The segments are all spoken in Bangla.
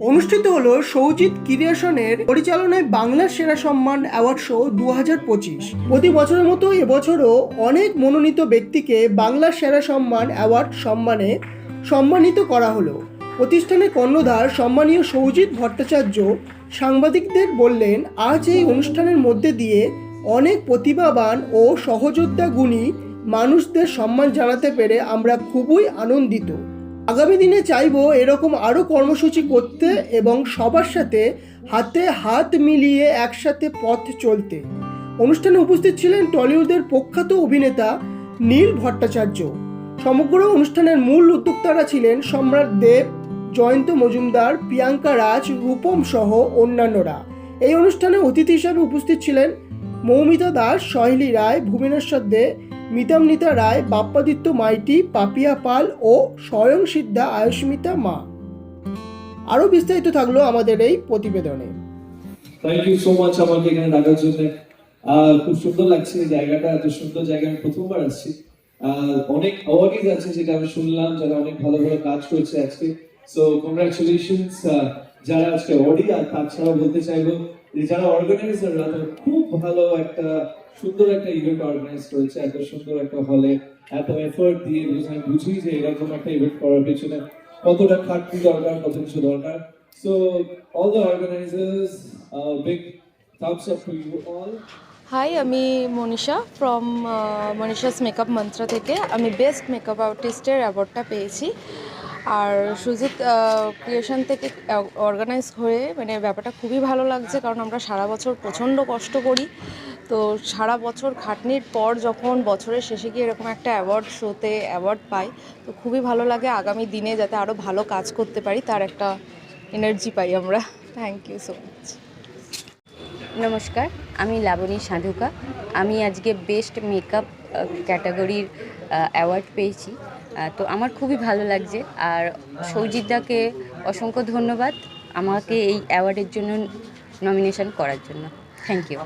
অনুষ্ঠিত হলো সৌজিৎ ক্রিয়েশনের পরিচালনায় বাংলার সেরা সম্মান অ্যাওয়ার্ড শো দু হাজার পঁচিশ। প্রতি বছরের মতো এবছরও অনেক মনোনীত ব্যক্তিকে বাংলার সেরা সম্মান অ্যাওয়ার্ড সম্মানে সম্মানিত করা হলো। প্রতিষ্ঠানের কর্ণধার সম্মানীয় সৌজিৎ ভট্টাচার্য সাংবাদিকদের বললেন, আজ এই অনুষ্ঠানের মধ্যে দিয়ে অনেক প্রতিভাবান ও সহযোদ্ধা গুণী মানুষদের সম্মান জানাতে পেরে আমরা খুবই আনন্দিত। আগামী দিনে চাইব এরকম আরও কর্মসূচি করতে এবং সবার সাথে হাতে হাত মিলিয়ে একসাথে পথ চলতে। অনুষ্ঠানে উপস্থিত ছিলেন টলিউডের প্রখ্যাত অভিনেতা নীল ভট্টাচার্য। সমগ্র অনুষ্ঠানের মূল উদ্যোক্তারা ছিলেন সম্রাট দেব, জয়ন্ত মজুমদার, প্রিয়াঙ্কা রাজ, রূপম সহ অন্যান্যরা। এই অনুষ্ঠানে অতিথি হিসাবে উপস্থিত ছিলেন মৌমিতা দাস সহেলি রায়, ভুবনেশ্বর দে মিতামনিতা রায়, বাপ্পাদিত্য মাইটি পাপিয়া পাল ও স্বয়ং সিদ্ধা আয়ুষ্মিতা মা। আরও বিস্তারিত থাকল আমাদের এই প্রতিবেদনে। থ্যাংক ইউ সো মাচ আমাকে এখানে ডাকার জন্য। খুব সুন্দর লাগছে জায়গাটা, এত সুন্দর জায়গা আমি প্রথমবার আসছি। অনেক অ্যাওয়ার্ডিজ আছে যেটা আমি শুনলাম, যারা অনেক ভালো ভালো কাজ করছে আজকে। সো কংগ্রাচুলেশনস যারা আজকে অ্যাওয়ার্ডি আর তাছাড়াও বলতে চাইব যারা অর্গানাইজাররা তারা খুব ভালো একটা সুন্দর একটা ইভেন্ট অর্গানাইজ করেছে এত সুন্দর একটা হলে এত এফোর্ট দিয়ে আমি বুঝি যে এরকম একটা ইভেন্ট করার পেছনে কতটা খাটনি দরকার, কত কিছু দরকার। So all the organizers big up to you all. Hi আমি মনীষা ফ্রম মনীষাস মেকআপ মন্ত্রা থেকে। আমি বেস্ট মেকআপ আর্টিস্টের অ্যাওয়ার্ডটা পেয়েছি। আর সুজিত ক্রিয়েশন থেকে অর্গানাইজ হয়ে মানে ব্যাপারটা খুবই ভালো লাগছে, কারণ আমরা সারা বছর প্রচণ্ড কষ্ট করি। তো সারা বছর খাটনির পর যখন বছরের শেষে গিয়ে এরকম একটা অ্যাওয়ার্ড শোতে অ্যাওয়ার্ড পাই, তো খুবই ভালো লাগে আগামী দিনে যাতে আরও ভালো কাজ করতে পারি, তার একটা এনার্জি পাই আমরা। থ্যাংক ইউ সো মাচ নমস্কার, আমি লাবণী সাধুকা। আমি আজকে বেস্ট মেকআপ ক্যাটাগরির অ্যাওয়ার্ড পেয়েছি। তো আমার খুবই ভালো লাগছে। আর সৌজিতদাকে অসংখ্য ধন্যবাদ আমাকে এই অ্যাওয়ার্ডের জন্য নমিনেশন করার জন্য। থ্যাংক ইউ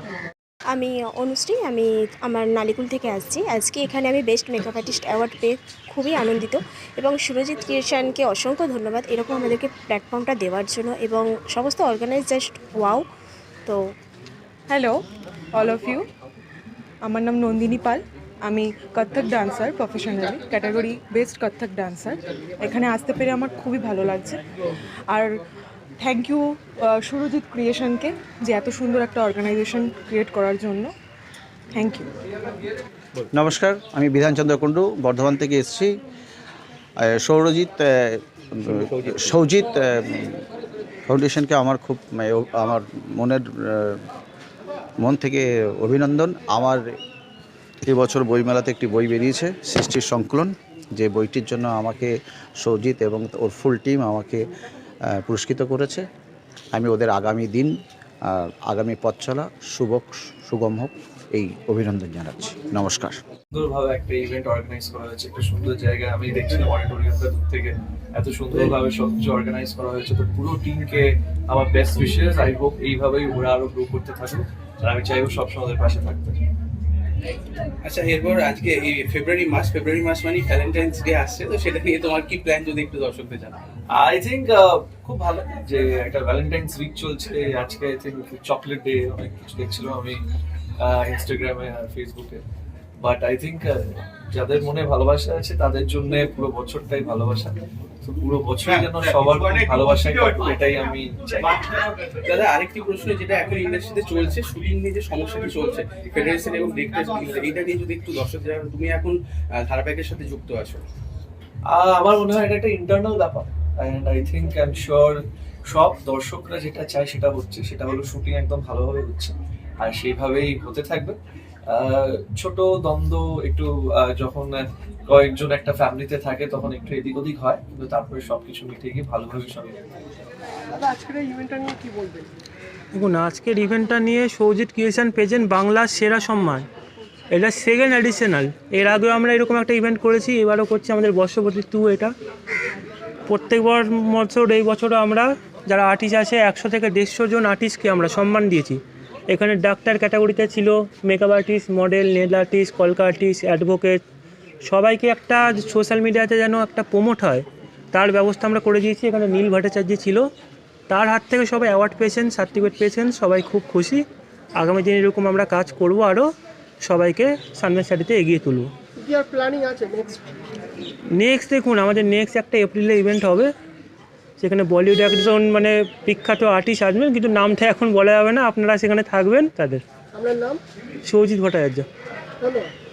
আমি অনুশ্রী, আমি আমার নালিকুল থেকে আসছি। আজকে এখানে আমি বেস্ট মেকআপ আর্টিস্ট অ্যাওয়ার্ড পেয়ে খুবই আনন্দিত এবং সুরজিৎ ক্রিয়েশনকে অসংখ্য ধন্যবাদ এরকম আমাদেরকে প্ল্যাটফর্মটা দেওয়ার জন্য এবং সমস্ত অর্গানাইজ জাস্ট ওয়াও তো হ্যালো অল অফ ইউ আমার নাম নন্দিনী পাল। আমি Kathak dancer professionally category best Kathak dancer এখানে আসতে পেরে আমার খুবই ভালো লাগছে। আর থ্যাংক ইউ সুরজিৎ ক্রিয়েশনকে যে এত সুন্দর একটা অর্গানাইজেশন ক্রিয়েট করার জন্য। থ্যাংক ইউ নমস্কার আমি বিধানচন্দ্র কুণ্ডু বর্ধমান থেকে এসেছি। সৌরজিৎ সৌজিৎ ফাউন্ডেশনকে আমার খুব মানে, আমার মনের মন থেকে অভিনন্দন। আমার এবছর বইমেলাতে একটি বই বেরিয়েছে সৃষ্টির সংকলন। যে বইটির জন্য আমাকে সৌজিৎ এবং ওর ফুল টিম আমাকে পুরস্কৃত করেছে। আমি ওদের আগামী দিন আগামী পথ চলা, শুভ, সুগম হোক, এই অভিনন্দন জানাচ্ছি। নমস্কার। সুন্দরভাবে একটা ইভেন্ট অর্গানাইজ করা হয়েছে, একটা সুন্দর জায়গায় আমি দেখছিলাম অডিটোরিয়ামটা দূর থেকে। এত সুন্দরভাবে সব কিছু অর্গানাইজ করা হয়েছে। তো পুরো টিমকে আমার বেস্ট উইশেস আই হোপ এইভাবেই ওরা আরও গ্রো করতে থাকুক। আর আমি চাইব সবসময় ওদের পাশে থাকতে। আচ্ছা এরপর আজকে এই ফেব্রুয়ারি মাস ফেব্রুয়ারি মাস মানে ভ্যালেন্টাইন্স ডে আসছে, তো সেটা নিয়ে তোমার কি প্ল্যান যদি একটু দর্শকদের জানাও? আই থিঙ্ক খুব ভালো যে একটা ভ্যালেন্টাইন্স উইক চলছে, আজকে আই থিঙ্ক চকলেট ডে অনেক কিছু দেখছিলাম আমি ইনস্টাগ্রামে আর ফেসবুকে বাট আই থিঙ্ক যাদের মনে ভালোবাসা আছে তাদের জন্য পুরো বছরটাই ভালোবাসা। তো পুরো বছর যেন সবার খুব ভালোবাসায় এটাই আমি চাই। দাদা আরেকটি প্রশ্ন যেটা এখন ইন্ডাস্ট্রিতে চলছে শুটিং নিয়ে যে সমস্যাটি চলছে ফেডারেশন এবং ডিরেক্টর এইটা নিয়ে যদি একটু দর্শক জানান তুমি এখন ধারাবাহিকের সাথে যুক্ত আছো। আমার মনে হয় এটা একটা ইন্টারনাল ব্যাপার। And I think I am sure সব দর্শকরা যেটা চায় সেটা হচ্ছে সেটা হলো শুটিং একদম ভালোভাবে হচ্ছে। আর সেইভাবেই হতে থাকবে। ছোট দ্বন্দ্ব একটু যখন কয়েকজন একটা ফ্যামিলিতে থাকে তখন একটু এদিক ওদিক হয় কিন্তু তারপরে সবকিছু মিটে গিয়ে ভালোভাবে সবাই দেখুন আজকের ইভেন্টটা নিয়ে সৌজিৎ ক্রিয়েশন পেজেন বাংলার সেরা সম্মান। এটা সেকেন্ড অ্যাডিশনাল এর আগেও আমরা এরকম একটা ইভেন্ট করেছি এবারও করছি আমাদের বর্ষপতি টু এটা। প্রত্যেক বার- বছর এই বছরও আমরা যারা আর্টিস্ট আছে একশো থেকে দেড়শো জন আর্টিস্টকে আমরা সম্মান দিয়েছি। এখানে ডাক্তার ক্যাটাগরিতে ছিল makeup artist model nail artist কলকা আর্টিস্ট অ্যাডভোকেট সবাইকে একটা সোশ্যাল মিডিয়াতে যেন একটা প্রমোট হয় তার ব্যবস্থা আমরা করে দিয়েছি। এখানে নীল ভট্টাচার্য ছিল। তার হাত থেকে সবাই অ্যাওয়ার্ড পেয়েছেন সার্টিফিকেট পেয়েছেন সবাই খুব খুশি। আগামী দিনে এরকম আমরা কাজ করব আরও সবাইকে সামনের সারিতে এগিয়ে তুলব। প্ল্যানিং আছে নেক্সট নেক্সট দেখুন আমাদের নেক্সট একটা এপ্রিলে ইভেন্ট হবে। সেখানে বলিউড একজন মানে বিখ্যাত আর্টিস্ট আসবেন কিন্তু নামটা এখন বলা যাবে না আপনারা সেখানে থাকবেন। তাদের। আপনার নাম? সৌজিৎ ভট্টাচার্য। ধন্যবাদ।